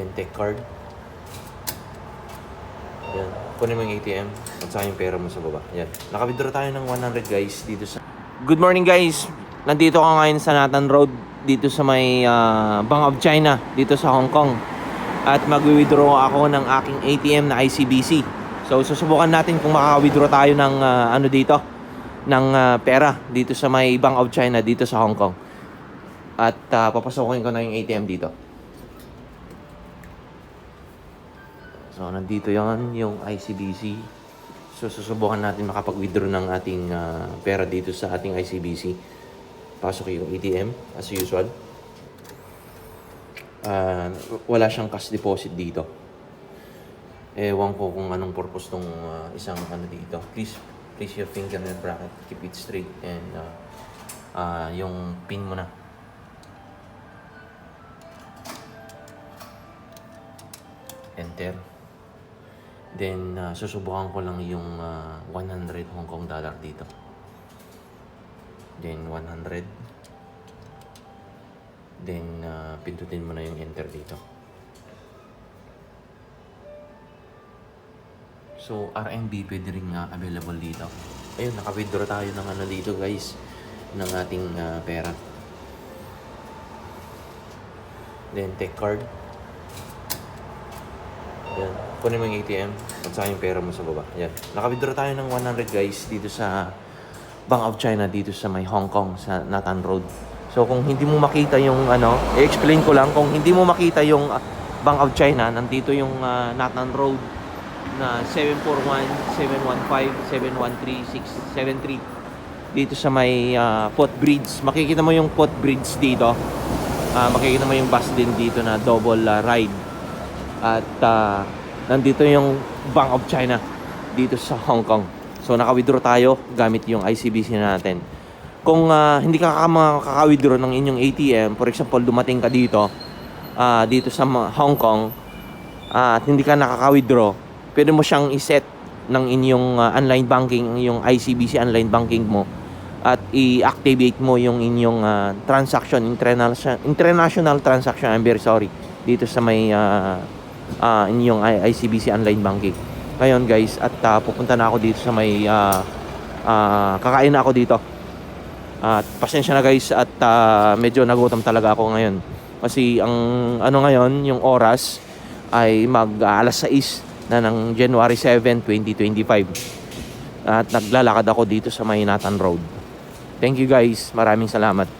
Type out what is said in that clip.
Then take card. Yan. Kunin mo yung ATM at saka yung pera mo sa baba. Yan. Naka-withdraw tayo ng 100 guys dito sa... Good morning guys! Nandito ako ngayon sa Nathan Road dito sa may ah, Bank of China dito sa Hong Kong. At mag-withdraw ako ng aking ATM na ICBC. So susubukan natin kung makaka-withdraw tayo ng ah, ano dito ng ah, pera dito sa may Bank of China dito sa Hong Kong. At ah, papasokin ko na yung ATM dito. So, nandito yon yung ICBC. So, susubukan natin makapag-withdraw ng ating ah, pera dito sa ating ICBC. Pasok yung ATM, as usual. Ah, wala siyang cash deposit dito. Ewan ko kung anong purpose tong ah, isang ano dito. Please, place your finger in the bracket. Keep it straight. And ah, ah, yung pin mo na. Enter. Then, uh, susubukan ko lang yung ah, 100 Hong Kong dollar dito. Then, 100. Then, uh, pindutin mo na yung enter dito. So, RMB pwede rin nga available dito. Ayun, naka-withdraw tayo ng ano dito guys. Ng ating ah, pera. Then, take card. Yan. Kunin mo yung ATM at saka yung pera mo sa baba. Yan. Naka-withdraw tayo ng 100 guys dito sa Bank of China dito sa may Hong Kong sa Nathan Road. So kung hindi mo makita yung ano, i-explain ko lang kung hindi mo makita yung ah, Bank of China, nandito yung ah, Nathan Road na 741-715-713-673 dito sa may ah, footbridge. Makikita mo yung footbridge dito. Ah, makikita mo yung bus din dito na double ah, ride. At ah, nandito yung Bank of China dito sa Hong Kong. So naka-withdraw tayo gamit yung ICBC natin. Kung ah, hindi ka makaka-withdraw ng inyong ATM, for example, dumating ka dito ah, dito sa Hong Kong ah, at hindi ka nakaka-withdraw, pwede mo siyang iset ng inyong ah, online banking, yung ICBC online banking mo at i-activate mo yung inyong ah, transaction, international, international transaction, I'm very sorry, dito sa may ah, ah, inyong ICBC online banking. Ngayon guys, at ah, pupunta na ako dito sa may ah, ah, kakain na ako dito. At pasensya na guys at ah, medyo nagutom talaga ako ngayon. Kasi ang ano ngayon, yung oras ay mag ah, alas 6 na ng January 7, 2025. At naglalakad ako dito sa may Nathan Road. Thank you guys. Maraming salamat.